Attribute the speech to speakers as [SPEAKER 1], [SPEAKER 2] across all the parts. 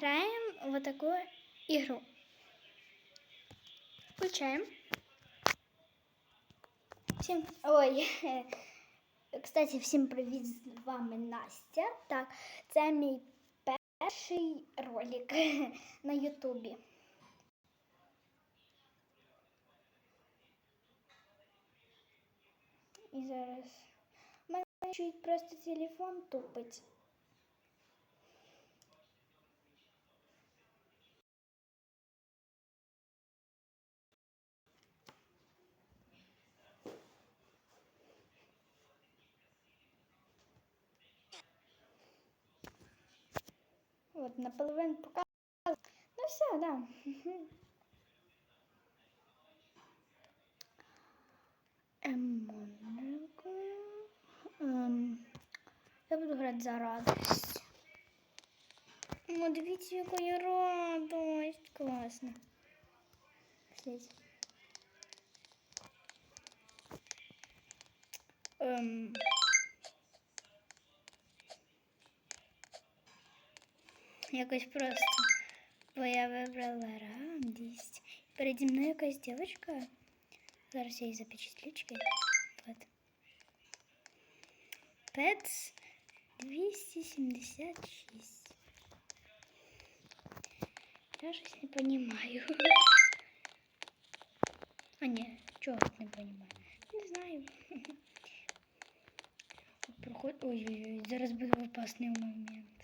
[SPEAKER 1] граємо в таку ігру. Включаємо. Всім, ой, кстати, всім привіт, з вами Настя. Так, це мій перший ролик на Ютубі. І зараз мене чуть просто телефон тупить. Вот, наполовину показываю. Ну все, да. Ем. Ем, Я буду грати за радость. О, дивіться, яка я радость. Класно. Слізь. Ем. Якось просто. Бо я вибрала радість. Переді мною якась дівчинка. Зараз я її запечатлю. чекай. Вот. Пец 276. Я щось не понимаю. А ні, чого не понимаю? Не знаю. Проход... Ой-ой-ой, зараз буде опасний момент.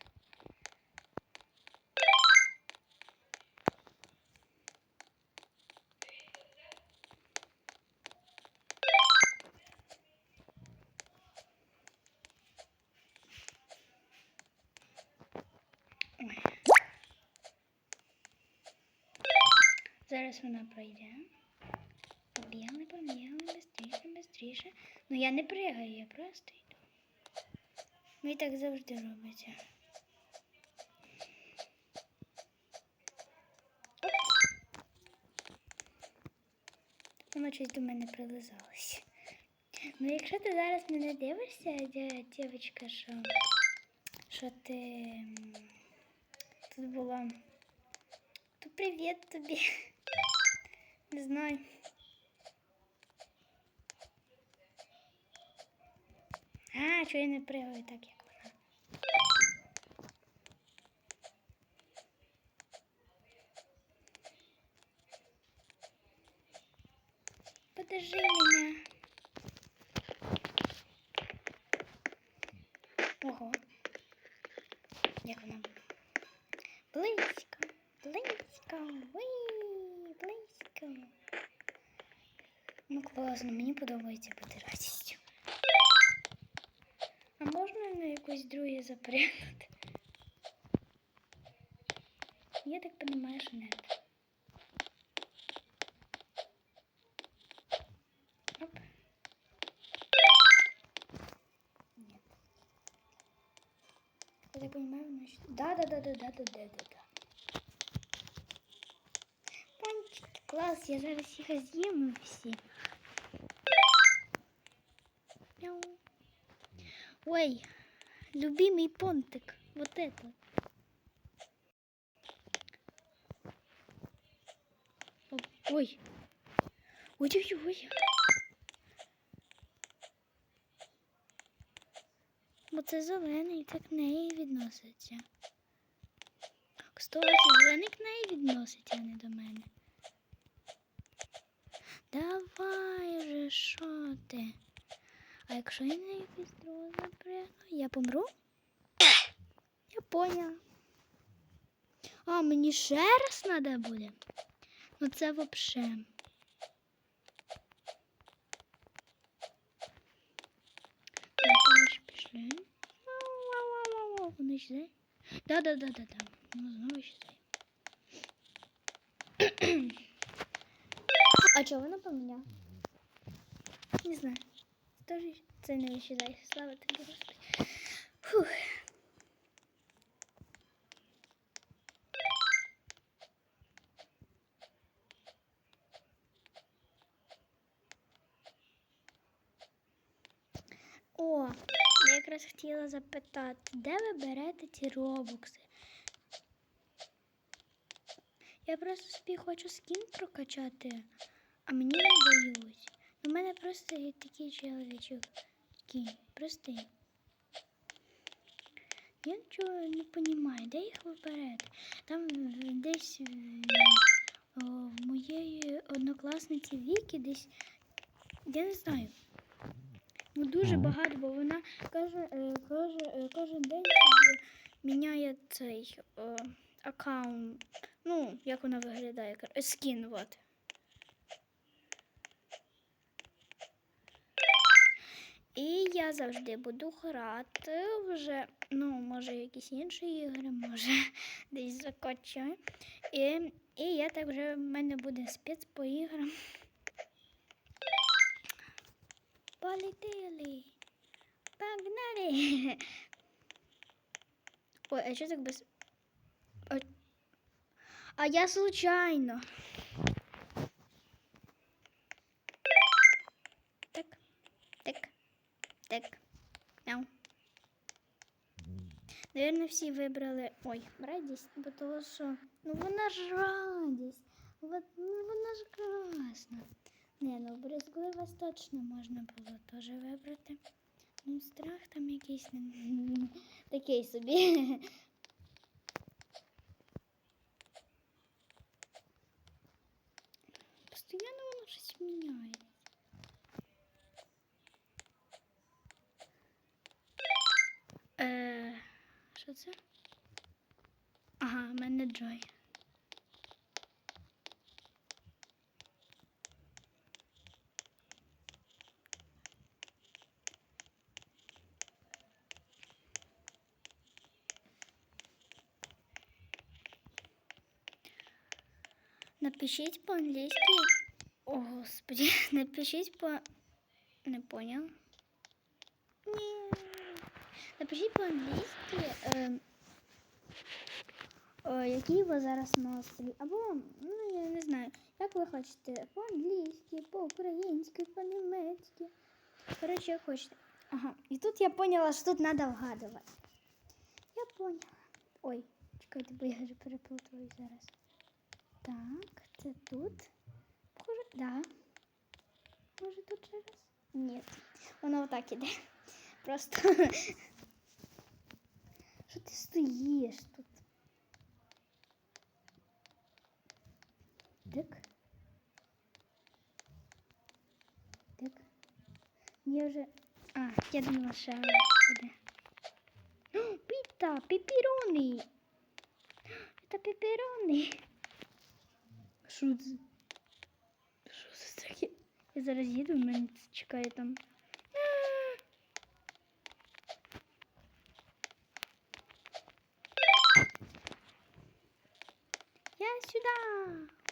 [SPEAKER 1] Зараз вона пройде. Побігли, побігли, бистріше, бистріше. Ну я не пригаю, я просто йду. Ну так завжди робиться. Оп. Воно щось до мене прилизалось. Ну, якщо ти зараз мене дивишся, дівчинка, що, що ти тут була, то привіт тобі. Не знаю. А, чого я не пригаю так, як Ну класно, мені подобається бути радістю. А можна на якусь друге запрягнути? Я так понимаю, що не. Оп. Нет. Я так понимаю, значит... Да-да-да-да-да-да-да-да. Панчики, класс, я зараз їх з'їму всі. Ой, любимый понтик, вот это. Ой. Ой-ой-ой. Бо це зелений, це к неї відноситься. Кстати, зелений к неї відноситься, а не до мене. Давай же, що ти? А якщо я на якусь другу я помру? Я поняла. А, мені ще раз треба буде? Ну це. Пішли. Вони сюди? Да-да-да-да-да. Ну, знову сюди. А чого вона поміняла? Не знаю. Тоже це не исчезай. Слава тобі, Господи. Фух. О, я якраз хотіла запитати, де ви берете ці робокси? Я просто собі хочу скін прокачати, а мені не дають. У мене просто є такий чоловічок. Такий, простий. Я нічого не розумію, де їх вибирати? Там десь е, о, в моєї однокласниці Віки десь, я не знаю. Ну, дуже багато, бо вона каже, е, каже, е, кожен день міняє цей е, аккаунт. Ну, як вона виглядає, скін, от. І я завжди буду грати вже, ну, може, якісь інші ігри, може, десь закочую. І, і я так вже в мене буде спец по іграм. Полетіли. Погнали. Ой, а що так без. А я случайно. Так. Мяу. Наверное, всі вибрали. Ой, радість, бо того що. Ну вона ж радість. Вот, ну вона ж класна. Не, ну брезгливость точно можна було теж вибрати. Ну, страх там якийсь такий собі. Постоянно воно щось міняє. Е, що це? Ага, в мене Джой. Напишіть по-англійськи. О, господи, напишіть по. Не понял. Ні. Напишіть по-англійськи, е, о, який ви зараз настрій. Або, ну я не знаю, як ви хочете. По-англійськи, по-українськи, по-німецьки. Коротше, як хочете. Ага. І тут я поняла, що тут треба вгадувати. Я поняла. Ой, чекайте, бо я вже переплутаю зараз. Так, це тут. Похоже, да. Може тут ще раз? Ні. Воно отак іде. Просто. Що ти стоїш тут? Так. Так. Я вже. А, я думала, що буде. О, Піта, пепірони. Це пепірони. Що це? Що це таке? Я зараз їду, в мене це чекає там.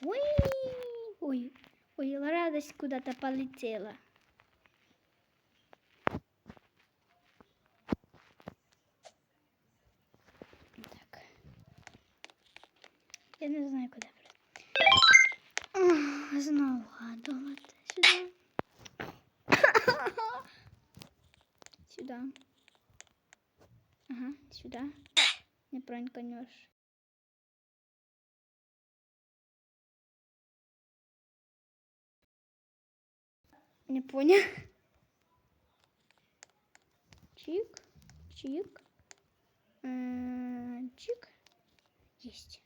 [SPEAKER 1] Ой, ой, ой, радость куда-то полетела. Так. Я не знаю, куди. Ах, Знову. Сюди. Сюда. Ага, сюда. Не проньканешь. Не. Чик, чик. Чик. Есть.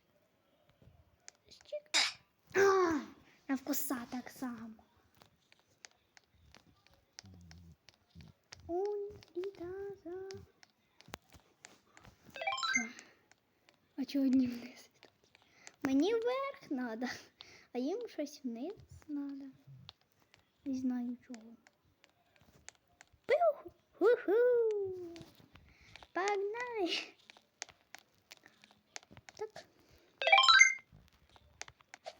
[SPEAKER 1] Чик. А, на вкуса так само. Он за. А чого одні вниз? Мені вверх надо, а їм щось вниз надо. Не знаю чого. Ху-ху! Погнали! Так.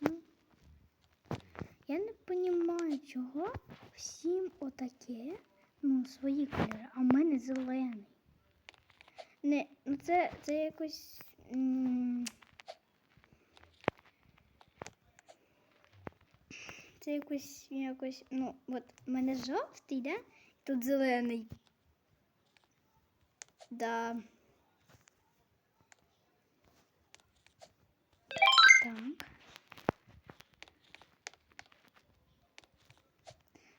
[SPEAKER 1] Ну. Я не розумію, чого всім отаке, ну, свої кольори, а в мене зелений. Не, ну це, це якось. Це якось якось. Ну, от в мене жовтий, да? Тут зелений. Да. Так.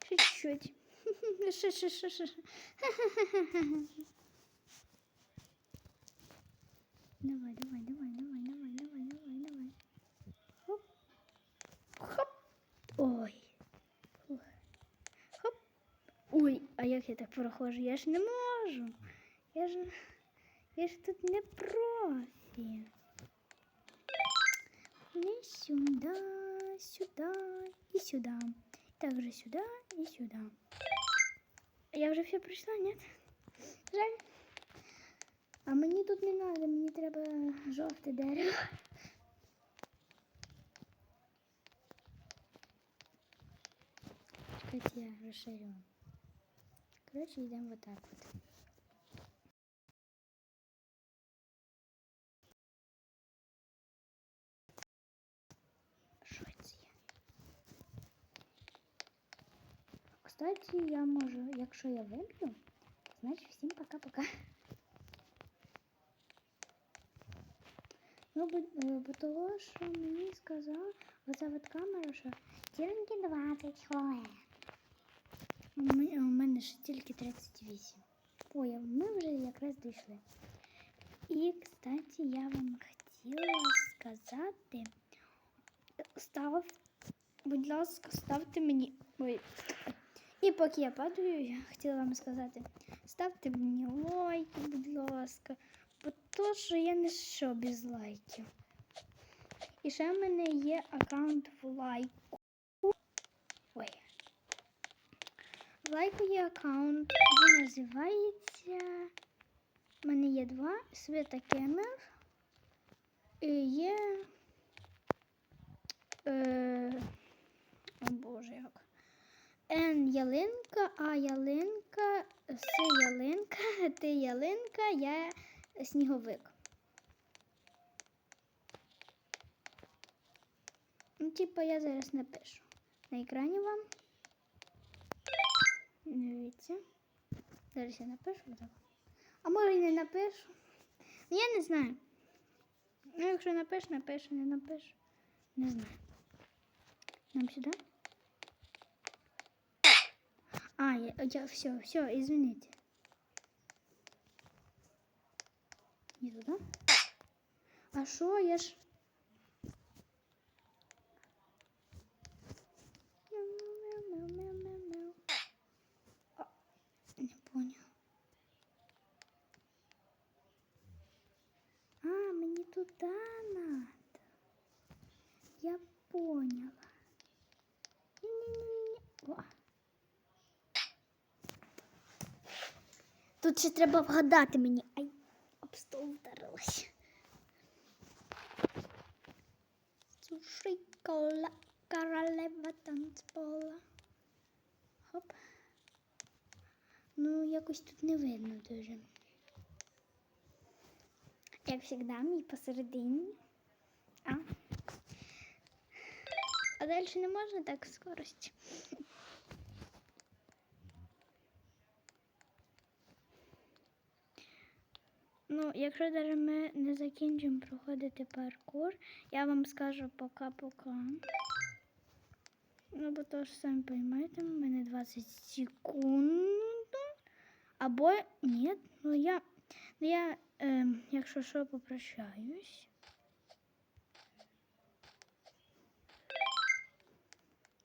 [SPEAKER 1] Чуть-чуть. Давай, давай, давай. як я так проходжу? Я ж не можу. Я ж, я ж тут не профі. Не сюда, сюда и сюда. Также сюда и сюда. Я вже все пройшла, нет? Жаль. А мені тут не надо, мені треба жовте дерево. Чекайте, я розширю. Коротше, йдемо вот так от. Що це? Кстати, я можу, якщо я виб'ю, значить всім пока-пока. Ну, бо, бо того, що мені сказав оця от камера, що тільки 20 хвилин. Мене, у мене ще тільки 38. Ой, ми вже якраз дійшли. І, кстати, я вам хотіла сказати, став, будь ласка, ставте мені. Ой. І поки я падаю, я хотіла вам сказати, ставте мені лайки, будь ласка. Бо то, що я не що без лайків. І ще в мене є аккаунт в лайку. Ой. В лайку є аккаунт, він називається. У мене є два Свята Кемер. І є. Е, о Боже, як. Н ялинка, А ялинка, С ялинка, Т ялинка, я сніговик. Ну, типа я зараз напишу. На екрані вам. Дивіться. Зараз я напишу так. А може і не напишу. Ну, я не знаю. Ну, якщо напишу, напишу, не напишу. Не знаю. Нам сюди. А, я, я все, все, извините. Не туда? А що я ж? Мяу-мяу-мяу-мяу-мяу. А, Не понял. А, мне туда надо. Я поняла. Не-не-не-не. О. Тут ще треба вгадати мені. Ай, об стол вдарилась. Суши кола, королева танцпола. Хоп. Ну, якось тут не видно дуже. Як завжди, мій посередині. А. А далі не можна так скорость. Ну, якщо навіть ми не закінчимо проходити паркур, я вам скажу пока-пока. Ну, бо то ж самі розумієте, в мене 20 секунд. Або ні, ну я, ну я е, якщо що, попрощаюсь.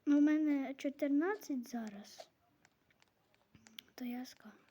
[SPEAKER 1] Ну, у мене 14 зараз. То я скажу.